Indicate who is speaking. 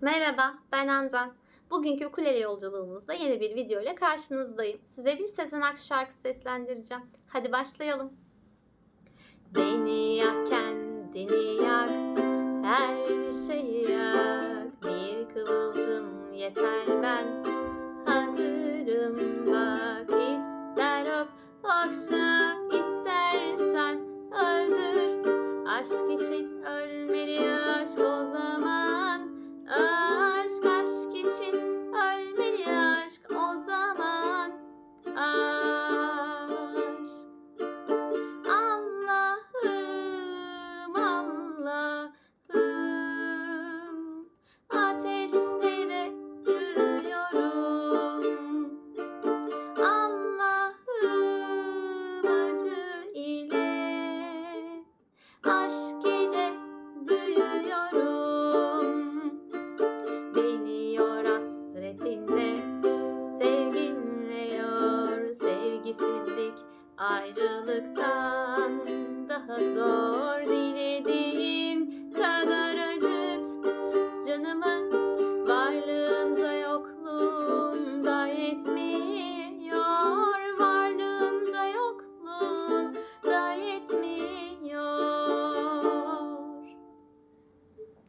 Speaker 1: Merhaba, ben Andan. Bugünkü ukulele yolculuğumuzda yeni bir video ile karşınızdayım. Size bir Sezen Aksu şarkısı seslendireceğim. Hadi başlayalım. Beni yak, kendini yak, her şeyi yak. Bir kıvılcım yeter ben hazırım bak. İster öp, okşa, istersen öldür. Aşk için aşk büyüyorum. Beni yor hasretinle, sevginle yor sevgisizlik ayrılıktan daha zor.